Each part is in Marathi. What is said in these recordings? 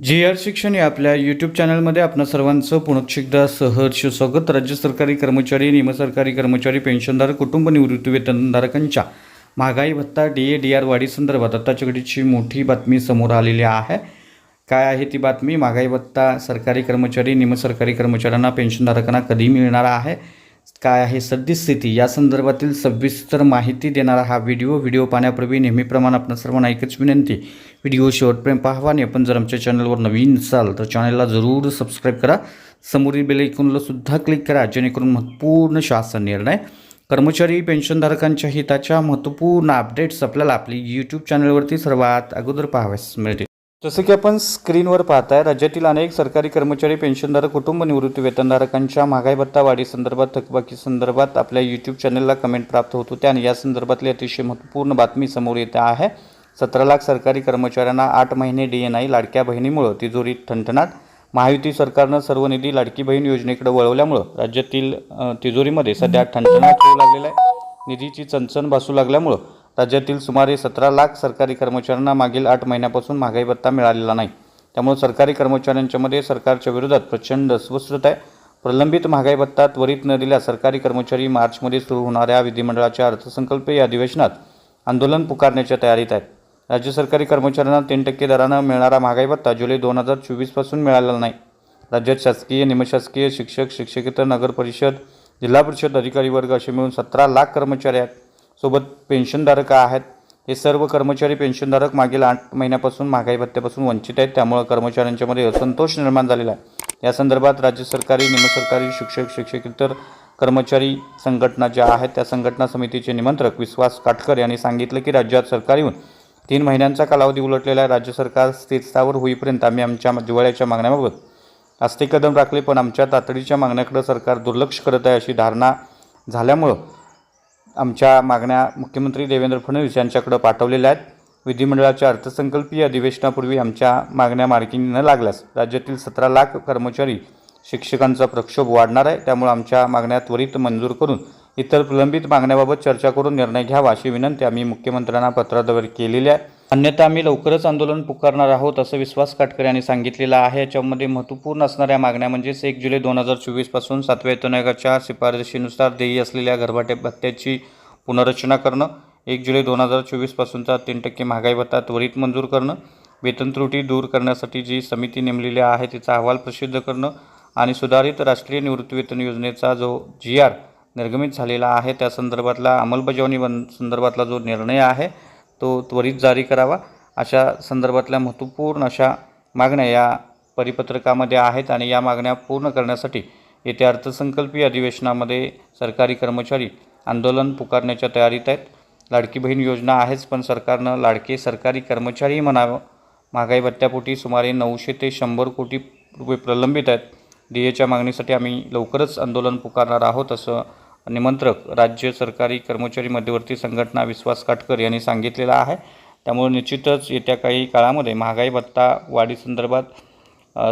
जी आर शिक्षण या आपल्या यूट्यूब चॅनलमध्ये आपणा सर्वांचं पुनश्च एकदा सहर्ष स्वागत. राज्य सरकारी कर्मचारी निमसरकारी कर्मचारी पेन्शनधारक कुटुंब निवृत्ती वेतनधारकांच्या महागाई भत्ता डी ए डी आर वाढी संदर्भात घडीची मोठी बातमी समोर आलेली आहे. काय आहे ती बातमी? महागाई भत्ता सरकारी कर्मचारी निमसरकारी कर्मचाऱ्यांना पेन्शनधारकांना कधी मिळणार आहे? काय आहे सद्यस्थिती? या संदर्भातील सविस्तर माहिती देणारा हा व्हिडिओ व्हिडिओ पाहण्यापूर्वी नेहमीप्रमाणे आपण सर्वांना एकच विनंती. व्हिडिओ शेवटपर्यंत पाहावा आणि आपण जर आमच्या चॅनलवर नवीन असाल तर चॅनलला जरूर सबस्क्राईब करा. समोरील बेल सुद्धा क्लिक करा जेणेकरून महत्त्वपूर्ण शासन निर्णय कर्मचारी पेन्शनधारकांच्या हिताच्या महत्त्वपूर्ण अपडेट्स आपल्याला आपली यूट्यूब चॅनलवरती सर्वात अगोदर पाहाव्यास मिळतील. जसं की आपण स्क्रीनवर पाहताय राज्यातील अनेक सरकारी कर्मचारी पेन्शनधारक कुटुंब निवृत्ती वेतनधारकांच्या महागाई भत्ता वाढी संदर्भात थकबाकी संदर्भात आपल्या यूट्यूब चॅनलला कमेंट प्राप्त होत होत्या आणि या संदर्भातली अतिशय महत्त्वपूर्ण बातमी समोर येते आहे. सतरा लाख सरकारी कर्मचाऱ्यांना आठ महिने डी एन आय लाडक्या बहिणीमुळं तिजोरीत ठणठणाट महायुती सरकारनं सर्व निधी लाडकी बहीण योजनेकडे वळवल्यामुळं राज्यातील तिजोरीमध्ये सध्या ठणठणाट होऊ लागलेला आहे. निधीची चणचण भासू लागल्यामुळं राज्यातील सुमारे सतरा लाख सरकारी कर्मचाऱ्यांना मागील आठ महिन्यापासून महागाई भत्ता मिळालेला नाही. त्यामुळे सरकारी कर्मचाऱ्यांच्यामध्ये सरकारच्या विरोधात प्रचंड अस्वस्थता आहे. प्रलंबित महागाई भत्ता त्वरित न दिल्या सरकारी कर्मचारी मार्चमध्ये सुरू होणाऱ्या विधिमंडळाच्या अर्थसंकल्पीय अधिवेशनात आंदोलन पुकारण्याच्या तयारीत आहेत. राज्य सरकारी कर्मचाऱ्यांना तीन टक्के दरानं मिळणारा महागाई भत्ता जुलै दोन हजार चोवीसपासून मिळालेला नाही. राज्यात शासकीय निमशासकीय शिक्षक शिक्षकेतर नगर परिषद जिल्हा परिषद अधिकारी वर्ग असे मिळून सतरा लाख कर्मचारी आहेत. सोबत पेन्शनधारक आहेत. हे सर्व कर्मचारी पेन्शनधारक मागील आठ महिन्यापासून महागाई भत्त्यापासून वंचित आहेत. त्यामुळं कर्मचाऱ्यांच्यामध्ये असंतोष निर्माण झालेला आहे. या संदर्भात राज्य सरकारी निमसरकारी शिक्षक शिक्षकेतर कर्मचारी संघटना ज्या आहेत त्या संघटना समितीचे निमंत्रक विश्वास काटकर यांनी सांगितलं की राज्यात सरकार येऊन तीन महिन्यांचा कालावधी उलटलेला आहे. राज्य सरकार स्थिरस्थावर होईपर्यंत आम्ही आमच्या दिवाळ्याच्या मागण्याबाबत आस्ते कदम राखले पण आमच्या तातडीच्या मागण्याकडे सरकार दुर्लक्ष करत आहे अशी धारणा झाल्यामुळं आमच्या मागण्या मुख्यमंत्री देवेंद्र फडणवीस यांच्याकडं पाठवलेल्या आहेत. विधिमंडळाच्या अर्थसंकल्पीय अधिवेशनापूर्वी आमच्या मागण्या मार्गी न लागल्यास राज्यातील सतरा लाख कर्मचारी शिक्षकांचा प्रक्षोभ वाढणार आहे. त्यामुळे आमच्या मागण्या त्वरित मंजूर करून इतर प्रलंबित मागण्याबाबत चर्चा करून निर्णय घ्यावा अशी विनंती आम्ही मुख्यमंत्र्यांना पत्राद्वारे केलेली आहे. अन्यथा आम्ही लवकरच आंदोलन पुकारणार आहोत असं विश्वास काटकर यांनी सांगितलेलं आहे. याच्यामध्ये महत्त्वपूर्ण असणाऱ्या मागण्या म्हणजेच एक जुलै दोन हजार चोवीसपासून सातव्या वेतन आयोगाच्या शिफारशीनुसार देयी असलेल्या घरभाटे भत्त्याची पुनर्रचना करणं एक जुलै दोन हजार चोवीसपासूनचा तीन टक्के महागाई भत्ता त्वरित मंजूर करणं वेतन त्रुटी दूर करण्यासाठी जी समिती नेमलेली आहे तिचा अहवाल प्रसिद्ध करणं आणि सुधारित राष्ट्रीय निवृत्तीवेतन योजनेचा जो जी आर निर्गमित झालेला आहे त्या संदर्भातला अंमलबजावणी वन संदर्भातला जो निर्णय आहे तो त्वरित जारी करावा. अशा संदर्भातल्या महत्त्वपूर्ण अशा मागण्या या परिपत्रकामध्ये आहेत आणि या मागण्या पूर्ण करण्यासाठी येत्या अर्थसंकल्पीय अधिवेशनामध्ये सरकारी कर्मचारी आंदोलन पुकारण्याच्या तयारीत आहेत. लाडकी बहीण योजना आहेच पण सरकारनं लाडके सरकारी कर्मचारी म्हणावं. महागाई भत्त्यापोटी सुमारे नऊशे ते शंभर कोटी रुपये प्रलंबित आहेत. डी एच्या मागणीसाठी आम्ही लवकरच आंदोलन पुकारणार आहोत असं निमंत्रक राज्य सरकारी कर्मचारी मध्यवर्ती संघटना विश्वास काटकर यांनी सांगितलेला आहे. त्यामुळे निश्चितच येत्या काही काळामध्ये महागाई भत्ता वाढीसंदर्भात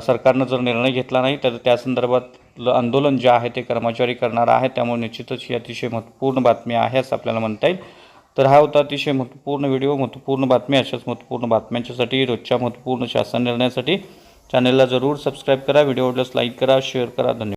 सरकारनं जर निर्णय घेतला नाही तर त्या संदर्भातलं आंदोलन जे आहे ते कर्मचारी करणार आहे. त्यामुळे निश्चितच ही अतिशय महत्त्वपूर्ण बातमी आहे असं आपल्याला म्हणता येईल. तर हा होता अतिशय महत्त्वपूर्ण व्हिडिओ महत्त्वपूर्ण बातमी. अशाच महत्त्वपूर्ण बातम्यांच्यासाठी रोजच्या महत्त्वपूर्ण शासन निर्णयासाठी चॅनलला जरूर सबस्क्राईब करा. व्हिडिओ आवडल्यास लाईक करा शेअर करा. धन्यवाद.